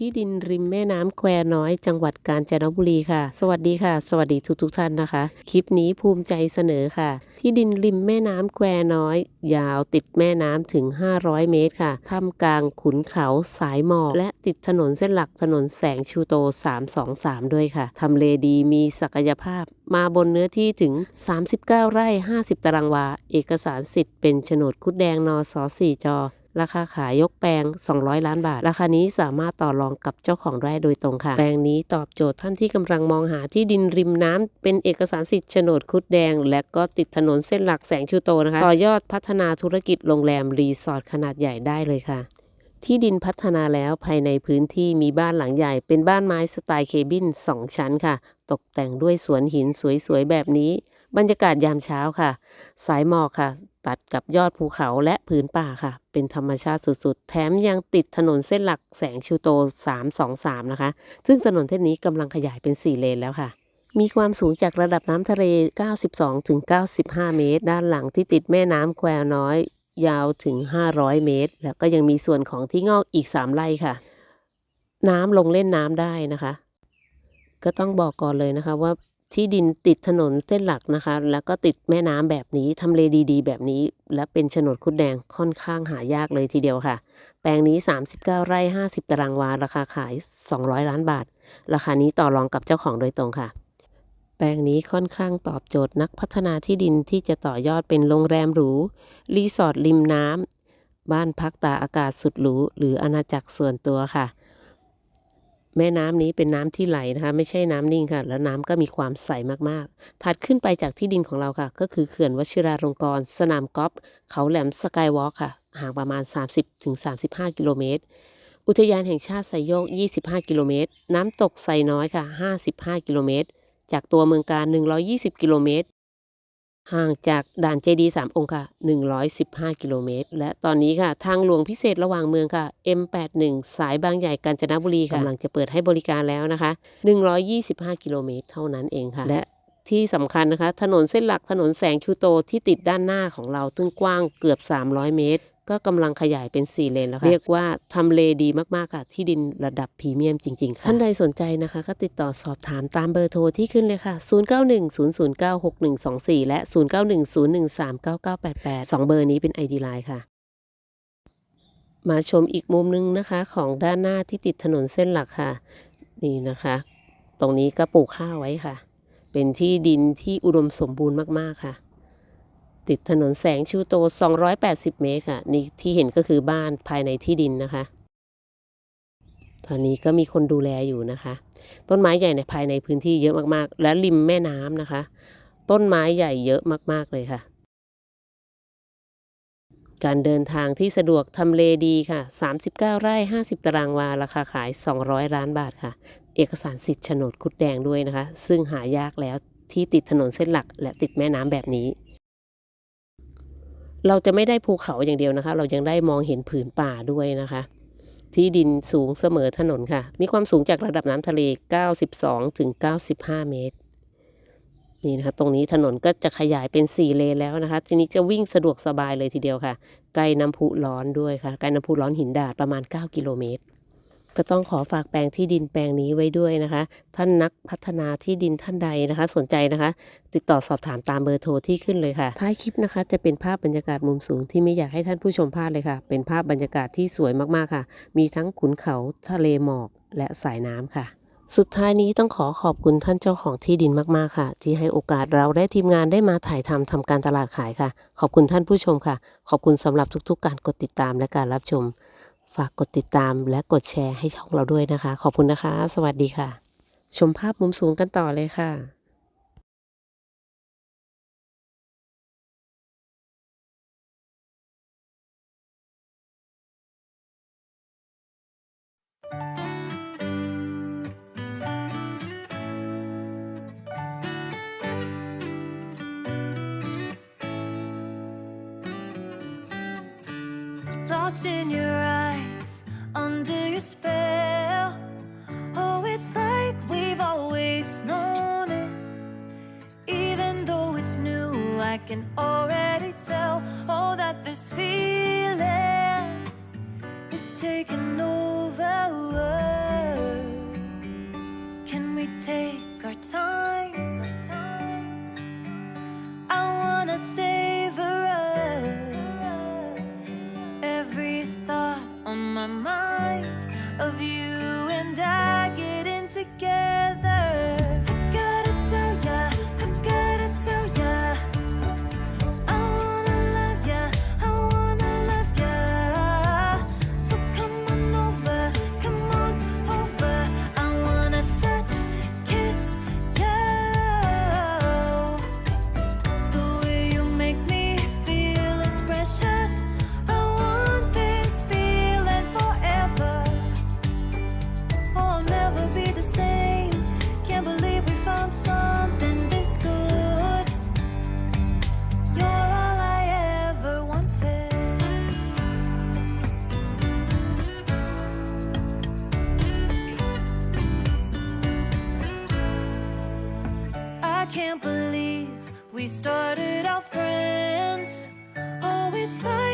ที่ดินริมแม่น้ำแควน้อยจังหวัดกาญจนบุรีค่ะ สวัสดีค่ะ สวัสดีทุกทุกท่านนะคะ คลิปนี้ภูมิใจเสนอค่ะ ที่ดินริมแม่น้ำแควน้อย ยาวติดแม่น้ำถึง 500 เมตรค่ะท่ามกลางขุนเขาสายหมอกและติดถนนเส้นหลักถนนแสงชูโต 323 ด้วยค่ะทำเลดีมีศักยภาพ มาบนเนื้อที่ถึง 39 ไร่ 50 ตารางวา เอกสารสิทธิ์เป็นโฉนดคุดแดงนส4จอ ราคาขายยกแปลง 200 ล้านบาท ราคานี้สามารถต่อรองกับเจ้าของไร่โดยตรงค่ะ แปลงนี้ตอบโจทย์ท่านที่กำลังมองหาที่ดินริมน้ำเป็นเอกสารสิทธิ์โฉนดคุดแดง และก็ติดถนนเส้นหลักแสงชูโตนะคะ ต่อยอดพัฒนาธุรกิจโรงแรมรีสอร์ทขนาดใหญ่ได้เลยค่ะที่ดินพัฒนาแล้วภายในพื้นที่มีบ้านหลังใหญ่ เป็นบ้านไม้สไตล์เคบิน 2 ชั้นค่ะ ตกแต่งด้วยสวนหินสวยๆ แบบนี้ บรรยากาศยามเช้าค่ะ สายหมอกค่ะ ตัดกับยอดภูเขาและผืนป่าค่ะ เป็นธรรมชาติสุดๆ แถมยังติดถนนเส้นหลักแสงชูโต 323 นะคะ ซึ่งถนนเส้นนี้กำลังขยายเป็น 4 เลนแล้วค่ะ มีความสูงจากระดับน้ำทะเล 92-95 เมตร ด้านหลังที่ติดแม่น้ำแควน้อย ยาวถึง 500 เมตร แล้วก็ยังมีส่วนของที่งอกอีก 3 ไร่ค่ะ น้ำลงเล่นน้ำได้นะคะ ก็ต้องบอกก่อนเลยนะคะว่า ที่ดินติดถนนเส้นหลักนะคะ แล้วก็ติดแม่น้ำแบบนี้ทำเลดีๆ แบบนี้ และเป็นโฉนดคุดแดงค่อนข้างหายากเลยทีเดียวค่ะ แปลงนี้ 39 ไร่ 50 ตารางวา ราคาขาย 200 ล้านบาท ราคานี้ต่อรองกับเจ้าของโดยตรงค่ะ แปลงนี้ค่อนข้างตอบโจทย์นักพัฒนาที่ดินที่จะต่อยอดเป็นโรงแรมหรู รีสอร์ทริมน้ำบ้านพักตาอากาศสุดหรูหรืออาณาจักรส่วนตัวค่ะ แม่น้ำนี้เป็นน้ำที่ไหลนะคะ ไม่ใช่น้ำนิ่งค่ะ แล้วน้ำก็มีความใสมากๆ ถัดขึ้นไปจากที่ดินของเราค่ะ ก็คือเขื่อนวชิราลงกรณ์สนามกอล์ฟเขาแหลมสกายวอล์กค่ะ ห่างประมาณ 30-35 กิโลเมตร อุทยานแห่งชาติไซโยก 25 กิโลเมตร น้ำตกไซน้อยค่ะ 55 กิโลเมตร จากตัวเมืองการ 120 กิโลเมตร ห่างจากด่านเจดีสามองค์ค่ะ 115 กิโลเมตร และตอนนี้ค่ะ ทางหลวงพิเศษระหว่างเมืองค่ะ M81 สายบางใหญ่กาญจนบุรีค่ะกำลังจะเปิดให้บริการแล้วนะคะ 125 กิโลเมตรเท่านั้นเองค่ะ และที่สำคัญนะคะ ถนนเส้นหลักถนนแสงชูโตที่ติดด้านหน้าของเราซึ่งกว้างเกือบ 300 เมตร ก็กำลังขยายเป็น 4 เลนแล้วค่ะ เรียกว่าทำเลดีมากๆค่ะ ที่ดินระดับพรีเมียมจริง ๆ ค่ะ ท่านใดสนใจนะคะ ก็ติดต่อสอบถามตามเบอร์โทรที่ขึ้นเลยค่ะ 0910096124 และ 0910139988 2 เบอร์นี้เป็น ID Line ค่ะ มาชมอีกมุมนึงนะคะ ของด้านหน้าที่ติดถนนเส้นหลักค่ะ นี่นะคะ ตรงนี้ก็ปลูกข้าวไว้ค่ะ เป็นที่ดินที่อุดมสมบูรณ์มากๆค่ะ ติดถนนแสงชูโต 280 เมตรค่ะ นี่ที่เห็นก็คือบ้านภายในที่ดินนะคะ ตอนนี้ก็มีคนดูแลอยู่นะคะ ต้นไม้ใหญ่ในภายในพื้นที่เยอะมากๆ และริมแม่น้ำนะคะ ต้นไม้ใหญ่เยอะมากๆเลยค่ะ การเดินทางที่สะดวกทำเลดีค่ะ 39 ไร่ 50 ตารางวา ราคาขาย 200 ล้านบาทค่ะ เอกสารสิทธิ์โฉนดคุดแดงด้วยนะคะ ซึ่งหายากแล้วที่ติดถนนเส้นหลักและติดแม่น้ำแบบนี้ เราจะไม่ได้ภูเขาอย่างเดียวนะคะ เรายังได้มองเห็นผืนป่าด้วยนะคะ ที่ดินสูงเสมอถนนค่ะ มีความสูงจากระดับน้ำทะเล 92ถึง95 เมตร นี่นะคะ ตรงนี้ถนนก็จะขยายเป็น 4 เลนแล้วนะคะ ทีนี้จะวิ่งสะดวกสบายเลยทีเดียวค่ะใกล้น้ำพุร้อนด้วยค่ะใกล้น้ำพุร้อนหินดาดประมาณ 9 กิโลเมตร ก็ต้องขอฝากแปลงที่ดินแปลงนี้ไว้ด้วยนะคะ ท่านนักพัฒนาที่ดินท่านใดนะคะ สนใจนะคะ ติดต่อสอบถามตามเบอร์โทรที่ขึ้นเลยค่ะ ท้ายคลิปนะคะ จะเป็นภาพบรรยากาศมุมสูงที่ไม่อยากให้ท่านผู้ชมพลาดเลยค่ะ เป็นภาพบรรยากาศที่สวยมากๆค่ะ มีทั้งขุนเขาทะเลหมอกและสายน้ำค่ะสุดท้ายนี้ต้องขอขอบคุณท่านเจ้าของที่ดินมากๆค่ะ ที่ให้โอกาสเราได้ทีมงานได้มาถ่ายทำทำการตลาดขายค่ะ ขอบคุณท่านผู้ชมค่ะ ขอบคุณสำหรับทุกๆ การกดติดตามและการรับชม ฝากกดติดตามและกดแชร์ให้ช่องเราด้วยนะคะ ขอบคุณนะคะ สวัสดีค่ะ ชมภาพมุมสูงกันต่อเลยค่ะ Lost in your eyes, under your spell. Oh, it's like we've always known it. Even though it's new, I can already tell. Oh, that this feeling is taking over. Can we take our time? can't believe we started out friends. Oh, it's like